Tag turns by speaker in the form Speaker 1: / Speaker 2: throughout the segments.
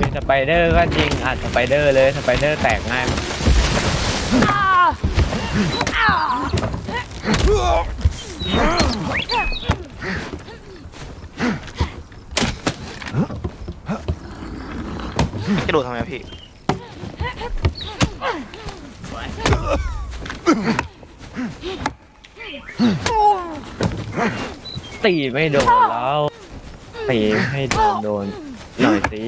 Speaker 1: มีสไปเดอร์ก็จริงอัดสไปเดอร์เลยสไปเดอร์แตกง่ายมาก
Speaker 2: กระโดดทำไมพี่
Speaker 1: ตีไม่โดนแล้วตีให้โดนโดน หน่อยสิ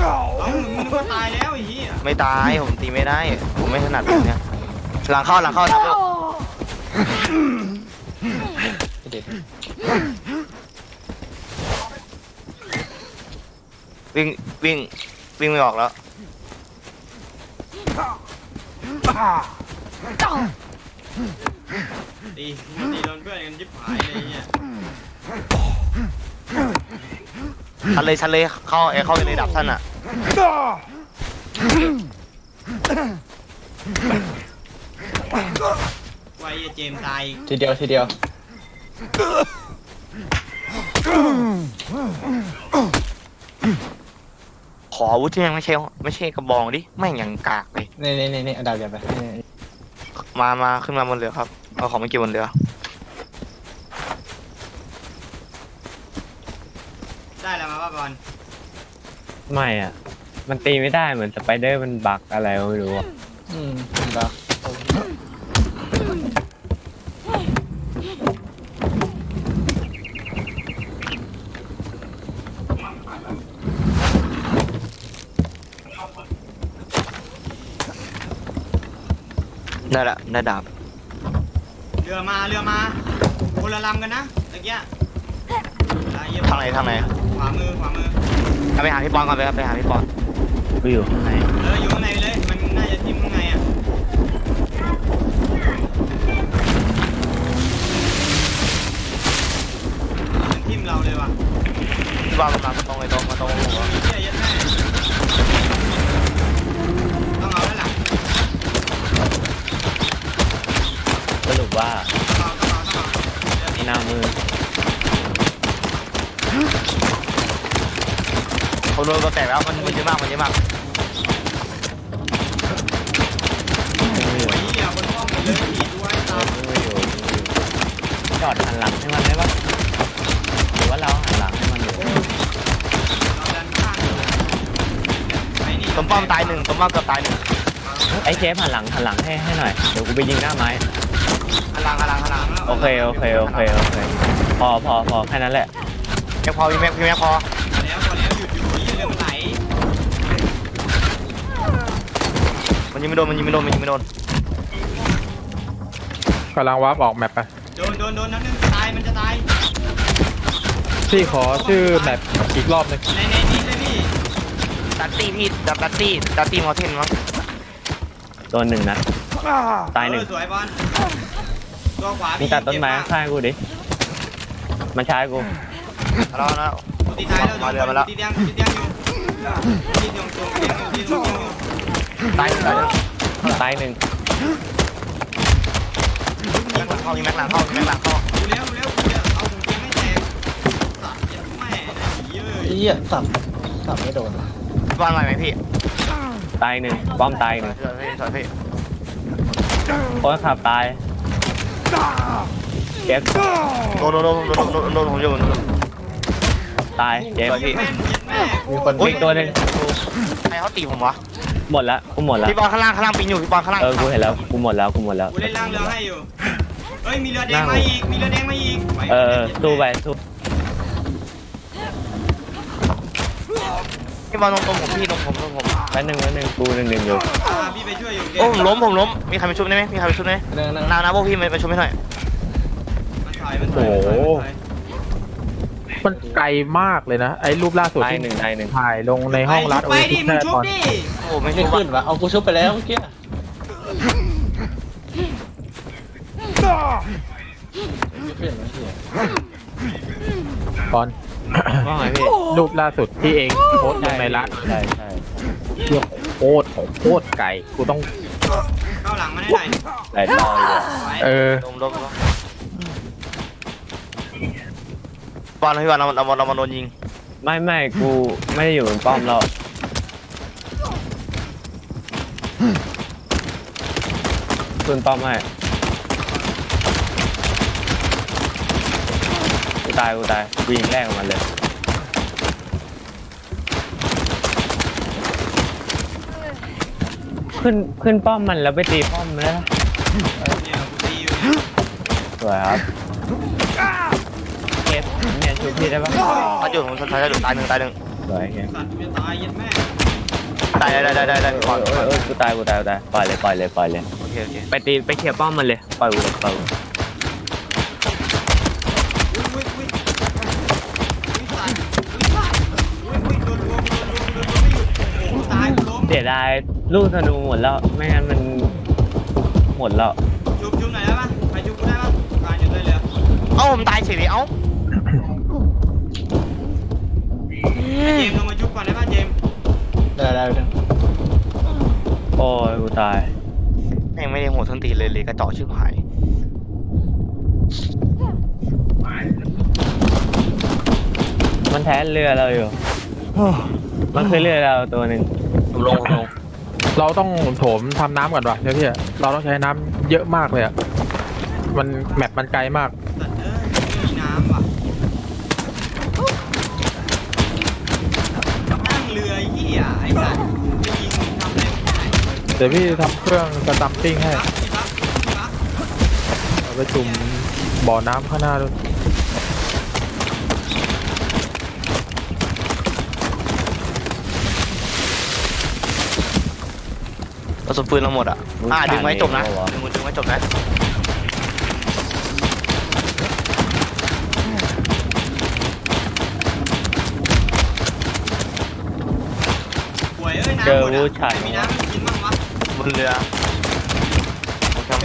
Speaker 3: เอ้ามึงนึกว่าตายแล้วไอ้เหี้ย
Speaker 2: ไม่ตายผมตีไม่ได้ ผมไม่ถนัดแบบเนี้ยหลังเข้าหลังเข้านะวิ่งวิ่งวิ่งไม่ออกแล้ว
Speaker 3: ตีมึงตีโดนเพื่อนกันยิบหายเลยไอ้เหี้ย
Speaker 2: ชันเลยชันเลยเข้าเอยเข้าไปเลยดับท่านอะ
Speaker 3: ไว้ไอ้เจมส์ตายอีก
Speaker 4: ทีเดียวทีเดียว
Speaker 2: ขออาวุธที่ยังไม่ใช่ไม่ใช่กระบองดิแม่งยังกากเลย
Speaker 4: นี่นี่นี่นี่เอาดาบยันไปนี่นี่
Speaker 2: มามาขึ้นมาบนเรือครับ เอาของมาเก็บบนเรือ
Speaker 3: ได้แล้วมาป่ะบอล
Speaker 1: ไม่อะ มันตีไม่ได้เหมือนสไปเดอร์มันบักอะไรก็ไม่รู้อะ
Speaker 4: อืมดาบ
Speaker 2: ได้ละได้ดาบ
Speaker 3: เรือมาเรือมาคนละลำกันนะตะเกียได้เหี้ย
Speaker 2: ทางไหนทางไหน
Speaker 3: ขวามือขวามือ
Speaker 2: เอาไปหาพี่ปอนก่อนไปครับไปหาพี่ปอน
Speaker 1: กูอยู่ข้างใน
Speaker 3: เอออยู่ข้างในเลยมันน่าจะทิ่มข้างในอะมันทิ่มเราเลยว่ะ
Speaker 2: พี่ปอนมาตรงเลยตรงมาตรงหัว
Speaker 3: เหี้ยเยัดแม่ต้องเอาแล้วล่ะ
Speaker 1: สรุปว่า
Speaker 3: ต้องเอาต้องเอาต้องเอาเรือ
Speaker 1: มี
Speaker 3: ติด
Speaker 1: หน้ามือ
Speaker 2: ผม โดนตัวแตกแล้วมันมันเยอะมากมันเยอะมาก
Speaker 1: มืออยู่
Speaker 3: โอ้ยเหี้ยบนห้องเลยผีด้วยตาม
Speaker 1: มืออยู่มืออยู่จอดหันหลังให้มันได้ปะหรือว่าเราหันหลังให้มันอยู่
Speaker 3: เราดันข้างอยู่ไอ้นี่
Speaker 2: ต้มป้อมตายหนึ่งต้มป้อมเกือบตายหนึ่ง
Speaker 1: ไอ้เชฟหันหลังหันหลังให้ให้หน่อยเดี๋ยวกูไปยิงหน้าไม้
Speaker 2: พลังพลังพลัง
Speaker 1: โอเคโอเคโอเคโอเคพอพอพอแค่นั้นแหละ
Speaker 2: แม็กพอพี่แม็กพี่แม็กพอ มันยิงไม่โดนมันยิงไม่โดนมันยิงไม่โดน
Speaker 5: กำลังวาร์ปออกแมปไป
Speaker 3: โดนโดนโดนน้ำหนึ่งตายมันจะตาย
Speaker 5: พี่ขอชื่อแมปอีกรอบหนึง
Speaker 3: ในในนี้เลยพี่
Speaker 2: ดัตตี้พี่ดัตดัตตี้ดัตตี้มอเทนมั้ง
Speaker 1: โดนหนึ่งนัดตายหนึ่ง
Speaker 3: เออสวยบอลตัวขวา
Speaker 1: มึงตัดต้นไม้ข้างๆกูดิมาช้ากู
Speaker 2: แล้วแล้ว
Speaker 3: กูตีท้ายแล้ว
Speaker 2: มาเรือมาแล้ว
Speaker 3: ตีเตียงตีเตียงอยู่ตีเตียงตรงเตียงอยู่ตีเตียงอยู่
Speaker 2: ตายหนึ่งตายหนึ่ง
Speaker 1: ตายหนึ่ง
Speaker 2: แม็กหลังเข้ายิงแม็กหลังเข้ายิงแม็กหลังเข้า
Speaker 3: ดูเร็วเร็วกูจะเอาถุงเตียงให้แตกสัตว์เหี้ยแม่ผีเอ้ย
Speaker 4: เหี้ยสับสับไม่โดน
Speaker 2: พี่ปอนไหวไหมพี่
Speaker 1: ตายหนึ่งป้อมตายหนึ่ง
Speaker 2: สวยพี่สวยพี่
Speaker 1: คนขับตายเจ็บ
Speaker 2: โดนโดนโดนโดนโดนโดนผมอยู่โดน
Speaker 1: ตายเจ็บ
Speaker 2: สวยพี่
Speaker 3: แม่นเหี้ยแม่
Speaker 4: มีคน
Speaker 1: อีกตัวหนึ่ง
Speaker 2: ใครเขาตีผมวะ
Speaker 1: หมดละกูหมดละ
Speaker 2: พี่ปอนข้างล่างข้างล่างปีนอยู่พี่ปอนข้างล่าง
Speaker 1: เออกูเห็นแล้วกูหมดแล้วกูหมดแล้ว
Speaker 3: กูเล่นล่างเรือให้อยู่เฮ้ยมีเรือแดงมาอีกมีเรือแดงมาอีกไหว
Speaker 1: เอ
Speaker 3: ไหม
Speaker 1: อสู้ไปสู้
Speaker 2: พี่ปอนตรงตรงผมพี่ตรงผมตรงผม
Speaker 1: แป๊บหนึงแป๊บหนึงกูหนึ่งหนึ่งอยู่
Speaker 3: อ่าพี่ไปช่วยอยู่
Speaker 2: โอ้ผมล้มผมล้มมีใครมาช่วยได้ไหมมีใครมาช่วยได้ไหม
Speaker 4: เรื่องนั้น
Speaker 2: นานะพวกพี่มาช่วยไม่หน่อย
Speaker 3: มันถอยมันถอย มันถอยมันถอย
Speaker 5: มันไกลมากเลยนะ ไอ้รูปล่าสุด
Speaker 1: ตาย
Speaker 5: ที่
Speaker 1: หนึ่งตายหนึ่ง
Speaker 5: ถ่ายลงในห้องรัด
Speaker 3: ไป
Speaker 5: โอ้ย
Speaker 3: ดิ
Speaker 5: ที่
Speaker 3: มึ
Speaker 5: แค่
Speaker 3: งชุบ
Speaker 5: ตอน
Speaker 3: ดิ
Speaker 2: โอ้ไม่
Speaker 4: ไม่
Speaker 2: ช่วย
Speaker 4: ขึ้นวะเอากูชุบไปแล้วเมื่อกี้ไม่ขึ้นวะเหี้ย
Speaker 5: ตอน
Speaker 1: ว่าไงพี่
Speaker 5: รูปล่าสุดที่เองโพสต์ลงในรัด
Speaker 1: ใช่ใช่
Speaker 5: เรื่องโคตรของโคตรไก่กูต้อง
Speaker 3: เข้าหลังมาได้หน่อย
Speaker 1: หลายต่ออยู่อะ
Speaker 3: ไหว
Speaker 5: เออ
Speaker 2: ล้มล้มล้ม บอลพี่บอลเราเราเรามาโดนยิง
Speaker 1: ไม่ไม่กูไม่ได้อยู่บนป้อมแล้วคืนป้อมให้กูตายกูตายกูยิงแรกของมันเลยขึ้นขึ้นป้อมมันแล้วไปตีป้อมมันแล้ว
Speaker 3: เนี่ยกูตีอยู่เนี่ย
Speaker 1: สวยครับ เก็บเนี่ยชุบพี่ได้ปะ
Speaker 2: ถ้าอยู่ผมถ้าอยู่ตายหนึ่งตายหนึ่ง
Speaker 1: สวยเก็บ
Speaker 3: สัตว์กูจะตายยันแม่
Speaker 2: ตายได้ได้ได้ได้
Speaker 1: เอ
Speaker 2: ก่อน
Speaker 1: อเออเออกูตายกูตายกูตายปล่อยเลยปล่อยเลยปล่อยเลย
Speaker 2: โอเคโอเค
Speaker 1: ไปตีไปเคลียร์ป้อมมันเลยปล่อยกูเลยปล่อยกู
Speaker 3: อุ้ยอุ้ยอุ้ยอุ้ยสัตว์อุ้ยสัตว์อุ้ยอุ้ยโดนรวมโดนรวมโดนรวมไม่หยุดโอ้โหตายกูล้ม
Speaker 1: เสียดายลูกธนูหมดแล้วไม่งั้นมันหมดแล้ว
Speaker 3: จุบจุบหน่อยได้ปะไปจุบกูได้ปะตายอยู่เลยเลย
Speaker 2: เอ้าผมตายเฉยเลยเอ้า
Speaker 3: ไอ้ เจมส์ลงมาจุบก่อนได้ปะเจมส์
Speaker 4: ได้ได้ได้
Speaker 1: โอ้ยกูตาย
Speaker 2: แม่งไม่ได้โหดทั้งตีเลยเลยกระจอกชิบหาย
Speaker 1: มันแทนเรือเราอยู่ มันคือเรือเราตัวหนึ่ง
Speaker 2: ผมลงผมลง
Speaker 5: เราต้องโถมทำน้ำก่อนว่ะเดี๋ยวพี่เราต้องใช้น้ำเยอะมากเลยอะ มันแมปมันไกลมาก
Speaker 3: สัตว์เอ้ยไม่มีน้ำว่ะนั่งเรือไอ้เหี้ยไอ้สัตว์จะยิงทำอะไรไม่ได้
Speaker 5: เดี๋ยวพี่ทำเครื่องสตัมปิ้งให้
Speaker 3: ปั๊บสิปั๊บสิปั๊บ
Speaker 5: เอาไปจุ่มบ่อน้ำข้างหน้าด้วย
Speaker 2: กระสุนปืนเราหมดอะอ่าดึงไว้จบนะดึงดึงไว้จบนะ
Speaker 3: หวยเอ้ยน้ำหมดอะมีน้ำให้กินบ้างวะ
Speaker 2: บน เรือโอเค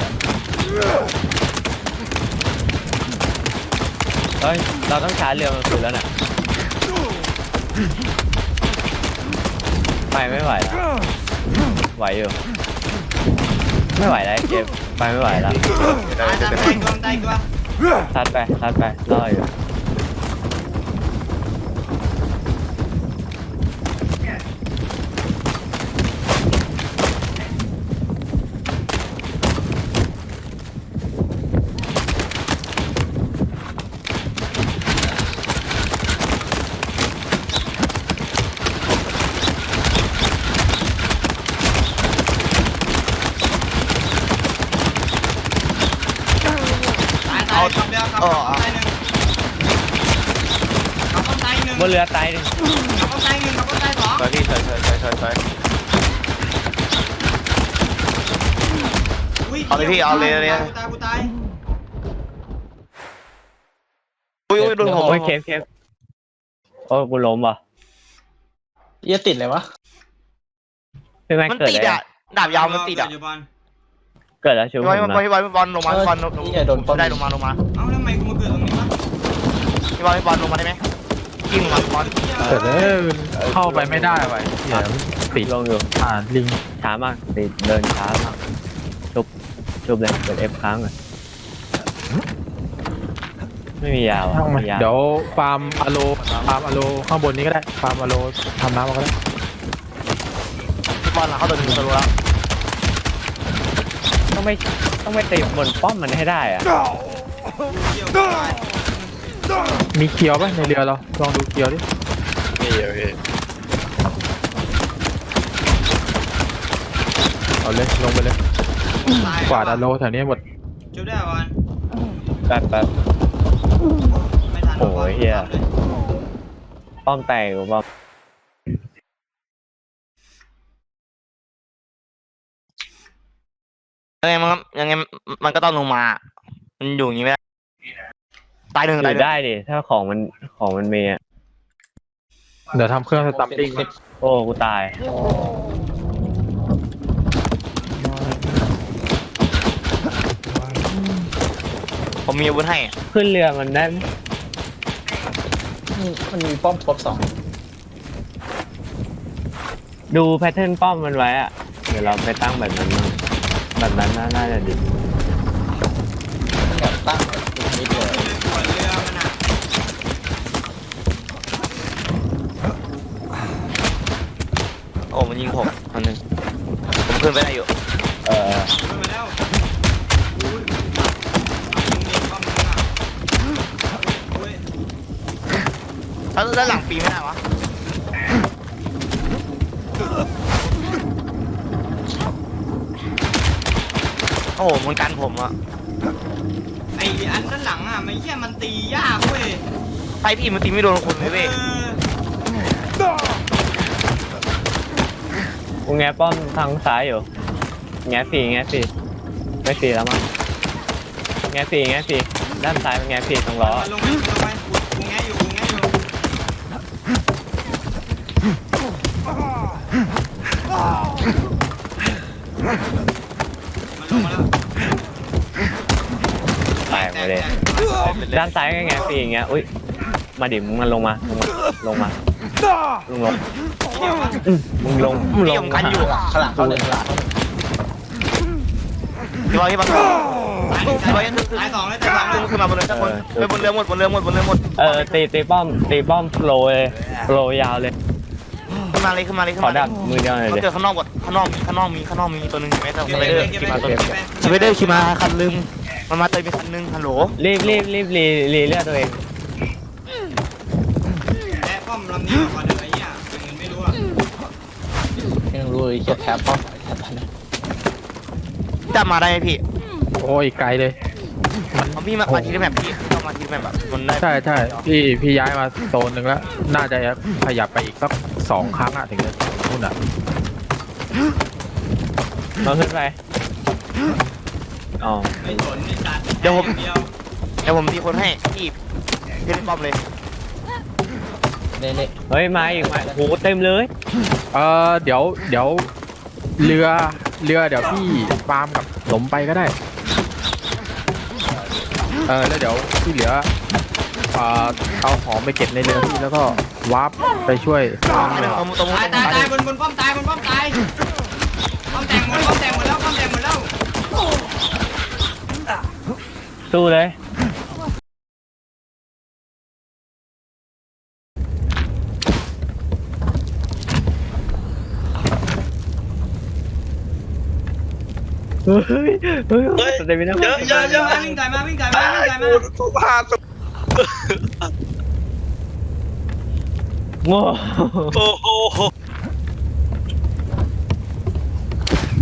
Speaker 1: เฮ้ย เราต้องชาร์จเรือมันคืนแล้วน่ะ ไปไม่ไหวแล้วไหวอยู่ ไม่ไหวแล้วเก็บไปไม่ไหวแล้ว
Speaker 3: ตายตายตายตัวตายตัว
Speaker 1: ซัดไปซัดไปรออยู่
Speaker 3: ตายตายขับเรือขับขับตายหนึ่งขับตายหนึ่ง
Speaker 1: บนเรือตายหนึ่ง
Speaker 3: ขับตายหนึ่งขับตายสอง
Speaker 2: สวยพี่สวยสวยสวยสวยสวย
Speaker 3: อุ้ย
Speaker 2: เอาเลยพี่เอาเลยเลย
Speaker 3: กูตายกูตาย
Speaker 2: อุ้ยอุ้ยโดนผม
Speaker 1: โอ้ยเคฟเคฟโอ้ยกูล้มว่ะ
Speaker 4: เหี้ยติดเลยวะ
Speaker 1: พี่แม็ก
Speaker 2: มัน
Speaker 1: เกิด
Speaker 2: ติด
Speaker 1: อะไร
Speaker 2: อะดาบยาวมันติดอะ
Speaker 3: เบอล
Speaker 1: เกิดแล้วชิว
Speaker 2: พี่
Speaker 1: ผ
Speaker 2: บอล
Speaker 1: ม
Speaker 2: พี่บอล
Speaker 1: นะ
Speaker 2: พี่บอลพี่บอลลงมาพี่บอลลง
Speaker 4: เหี้ยโดนป้อม
Speaker 2: ได้ลงมาลงมา
Speaker 3: เอ้าแล้วทำไมกูมาเกิดตรงนี้วะ
Speaker 2: พี่บอลพี่บอลลงมาได้ไหมยิงลงมาพี่บอล
Speaker 5: แต่เอ้ยเข้าไปไม่ได้ว่ะเดี๋ยวติด
Speaker 1: ลงอยู่
Speaker 5: อ่านลิง
Speaker 1: ช้ามากติดเดินช้ามากชุบชุบเลยเปิดเอฟค้างก่อนไม่มียาวอะ
Speaker 5: ช่างมัน
Speaker 1: ไม่มียาว
Speaker 5: เดี๋ยวฟาร์มอะโลฟาร์มอะโลข้างบนนี้ก็ได้ฟาร์มอะโลทำน้ำมันก็ได้
Speaker 2: พี่บอลหลังเข้าตัวหนึ่งตัวรู้แล้ว
Speaker 1: ต้องไม่ต้องไม่ตีบนป้อมมันให้ได้อะ
Speaker 3: เกี่ยวกูตาย
Speaker 5: มีเคียวป่ะในเรือเรา ลองดูเคียวดิเอาเลยลงไปเลย
Speaker 3: ตาย
Speaker 5: กวาดอะโลแถวนี้หมด
Speaker 3: จุบได้บอล
Speaker 1: แป๊บแป๊บ
Speaker 3: ไม่ทัน
Speaker 1: โอ้ยเหี้ย ป้อมแตกกูป้อม
Speaker 2: ยังไงมันก็ยังไงมันก็ต้องลงมา มันอยู่อย่างนี้ไม่ได้ตายหนึ่ง
Speaker 1: อ
Speaker 2: ตายห
Speaker 1: ยู่
Speaker 2: นึ่ง
Speaker 1: ได้ดิถ้าของมันของมันมีอะ
Speaker 5: เดี๋ยวทำเครื่องสตัมปิ้ง
Speaker 4: สิบ
Speaker 1: โอ้กูตาย
Speaker 2: ผมมีอาวุธให้
Speaker 1: ขึ้นเรือมันได้ไหม
Speaker 4: มันมีป้อมครบสอง
Speaker 1: ดูแพทเทิร์นป้อมมันไว้อะเดี๋ยวเราไปตั้งแบบนั้นมั่ง แบบนั้นน่าน่าจะดี
Speaker 4: แบบตั้งแบบนิดเลย
Speaker 3: หัวเรือมันอะ
Speaker 2: โอ้มันยิงผมคนหนึงผมขึ้นไปได้อยู่
Speaker 1: เออ
Speaker 3: มัาแอุ้ยยิงเด้
Speaker 2: หลังปีไม่ได้วะ อ้โหมันกันผมอะ
Speaker 3: ไอ้อันด้านหลังอะไม่เหี้ยมันตียากเว้ย
Speaker 2: ไอพี่มันตีไม่โดนคนเลยเว้ย
Speaker 3: เออ
Speaker 1: กูแงะป้อมทางซ้ายอยู่ แงะฟรีแงะฟรีไม่ฟรีแล้วมั้งแงะฟรีแงะฟรีด้านซ้ายเป็นแงะฟรีตรงล้อ
Speaker 3: มันลงไปลงไปกูกูแงะอยู่กูแงะอยู่มันลงมาแล้ว
Speaker 1: แตกไปเลย ด้านซ้ายก็แงะฟรีอย่างเงี้ย อุ้ย มาดิมึงมันลงมามึงลงมาลงลงอืมมึงลงมึงล
Speaker 2: พี่
Speaker 1: ง
Speaker 2: ผมกันอยู่
Speaker 4: ข้างหลังเขาหนึ่งข้างหลัง
Speaker 2: พี่บอยพี่บอย
Speaker 3: ตายหนึ่งตายหนึ่งตายสองเลยตายสองเลย
Speaker 2: ขึ้นมาบนเรือสักคนไปบนเรือหมดบนเรือหมดบนเรือหมด
Speaker 1: เออตีตีป้อมตีป้อมโปรเลยโปรยาวเลย
Speaker 2: ขึ้นมาเลยขึ้นมาเลยขึ้น
Speaker 1: ขอ
Speaker 2: มาเล
Speaker 1: ดั
Speaker 2: ย
Speaker 1: บมือเดียวหน่อย
Speaker 2: เขา
Speaker 1: ดิ
Speaker 2: เจอข้างนอกหมดข้างนอกมีข้างนอกมีข้างนอกมีตัวหนึงแม้แต่
Speaker 3: เก็
Speaker 2: ส
Speaker 3: บ
Speaker 2: ไป
Speaker 3: ไป
Speaker 2: เดอร์
Speaker 3: เก็บ
Speaker 2: ขี่
Speaker 3: ไป
Speaker 2: มาตัวห
Speaker 3: เก็
Speaker 2: นึ
Speaker 3: บ
Speaker 2: ง
Speaker 3: ไป
Speaker 2: สไปเดอร์ขี่มาคันลืม มันมาเติมไปคันนึงฮัลโหล
Speaker 1: รีบรีบรีบรีรีเลือดตัวเอง
Speaker 3: แพ้ป้อมลำนี้ก่อนเดี๋ยวไอ้เหี้ยยังเงินไม่รู้อะ
Speaker 4: ยังรู้ไอ้เหี้ยแทบป้อมแทบตอนนี้
Speaker 2: จะมาได้ไหมพี่
Speaker 5: โอ้ยไกลเลย
Speaker 2: เอาพี่มามาทีละแบบพี่ต้องมาทีละแบบแบบมันได้
Speaker 5: ใช่ใช่พี่พี่ย้ายมาโซนหนึ่งแล้ว น่าจะขยับไปอีกสักสองครั้งอะถึงจะนู่นอะ
Speaker 1: มาขึ้นไป อ๋อ
Speaker 3: ไม่สนไม่ตัด
Speaker 2: เดี๋ยวผม
Speaker 3: เดียว
Speaker 2: เดี๋ยวผมตีคนให้พี่พี่เล่นป้อมเลย
Speaker 4: เน่เน่
Speaker 1: เฮ้ยมาอีกมาโอ้โหเต็มเลย
Speaker 5: เออเดี๋ยวเดี๋ยวเรือเรือเดี๋ยวพี่ฟาร์มกับหลมไปก็ได้ เออแล้วเดี๋ยวที่เหลือเอ่อเอาของไปเก็บในเรือพี่แล้วก็วาร์ปไปช่วยฟาร์ม
Speaker 2: ต
Speaker 5: เลย
Speaker 2: รงตรง
Speaker 3: ตายตายตายบนบนป้อมตายบนป้อมตาย
Speaker 1: สู้เลย เฮ้ย เฮ้ยเฮ้ย สเตมิน่า
Speaker 3: เยอะเยอะเยอะวิ่งไก่มาวิ่งไก่มาวิ่งไก่มา
Speaker 1: โง่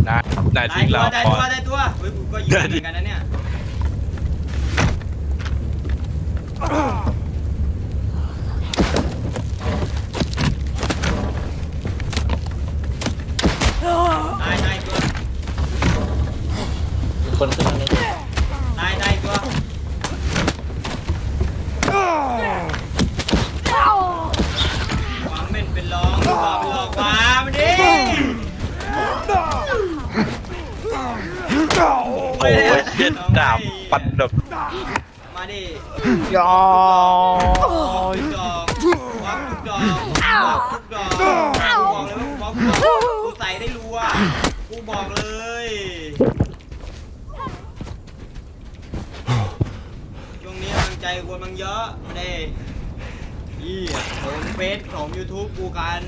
Speaker 6: ได้ได้
Speaker 3: ได้
Speaker 6: ทิ้ง
Speaker 3: ตั
Speaker 6: เรา
Speaker 3: วได้
Speaker 6: ก่
Speaker 3: ตั
Speaker 6: อ
Speaker 3: วนได้ตัวเฮ้ยกูก็ยิงเหมือนกันนะเนี่ย ตายตายตัว
Speaker 4: มีคนขึ้นมาหนึ่ง
Speaker 3: ตายตายตัววางเม่นเป็นรองวางเป็นหลอกวามาดิ
Speaker 6: โอ้ยเช็ดดาบปัดแบบ
Speaker 3: ดิ
Speaker 2: ยอ
Speaker 3: ทุกอกวับกดอกวับทุกดอกกูบอกเลยว่ากูบทุกดอกกูใส่ได้รัวกูบอกเลยช่วงนี้กำลังใจคนมันเยอะมาดิยี่ผมเฟซของ YouTube กูกัน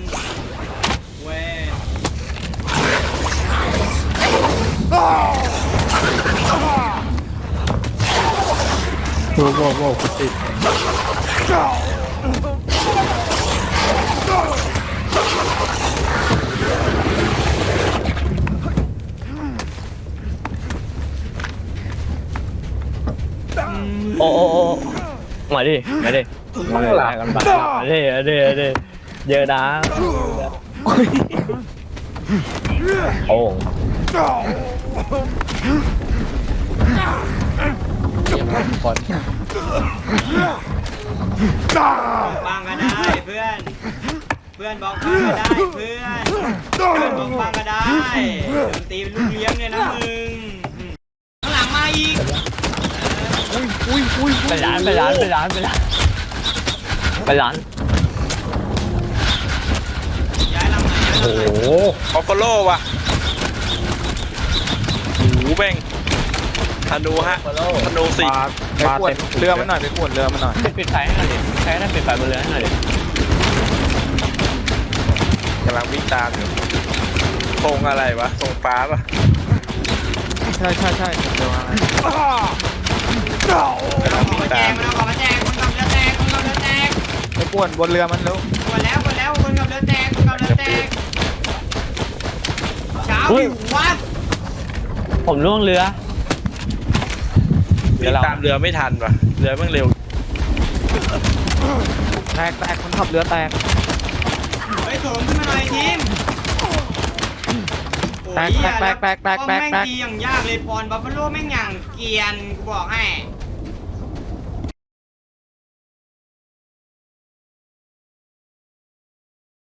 Speaker 5: ว้โว้โว้คุณติด
Speaker 1: โอ้โอ้โอ้มาดิมาดิมาดิมากันบ้างมาดิมาดิมาดิเยอะนะโอ้
Speaker 4: เตรียมก่อน
Speaker 3: บังก็ได้เพื่อน เพื่อนบอกบังก็ได้เพื่อน เพื่อนบอกบังก็ได้ดนตรีเป็นลูกเลี้ยงเนี่ยนะมึงอืมข้างหลังมาอีก
Speaker 1: ไปร้านไปร้านไปร้านไปร้านไปร้าน
Speaker 3: ย้ายลำไหนย้าย
Speaker 1: โอ้
Speaker 3: ลำไหน
Speaker 1: โห
Speaker 6: คอฟโลว่ะหูแบ่ง ธนูฮะธนูสี่
Speaker 5: มามาเต็ม
Speaker 2: เรือมันหน่อยไปขวนเรือมันหน่อย
Speaker 1: ปิดปิดไฟให้หน่อยดิใช้ได้ปิดไฟบนเรือให้หน่อยดิ
Speaker 6: กำลังวิ่งตามอยู่ธงอะไรวะธงฟ้าปะ
Speaker 7: ใช่ใช่ใช่เดี๋ยวอะไร
Speaker 6: กำลัง
Speaker 3: ขอ
Speaker 6: วิ่ง
Speaker 3: มาแจ
Speaker 6: ตากม
Speaker 3: มันเอาขอมาแจกคนขับเรือแตกคนขับเรือแตก
Speaker 7: ไปป่วนบนเรือมันแล้ว
Speaker 3: หมดแล้วหมดแล้วคนขับเรือแตกคนขับเรือแตกเช้าอยู่วะ
Speaker 1: ผมล่วงเรือ
Speaker 6: วิ่งตามเรือไม่ทันวะเรือแม่งเร็ว
Speaker 7: แตกแตกคนขับเรือแตก
Speaker 3: เฮ้ยโถมขึ้นมาหน่อยทีม
Speaker 7: แตกแตกแตกแตกแตกแตก
Speaker 3: แม่งตีอย่างยากเลยปอนบัฟฟาโลแม่งอย่างเกรียนกูบอกให้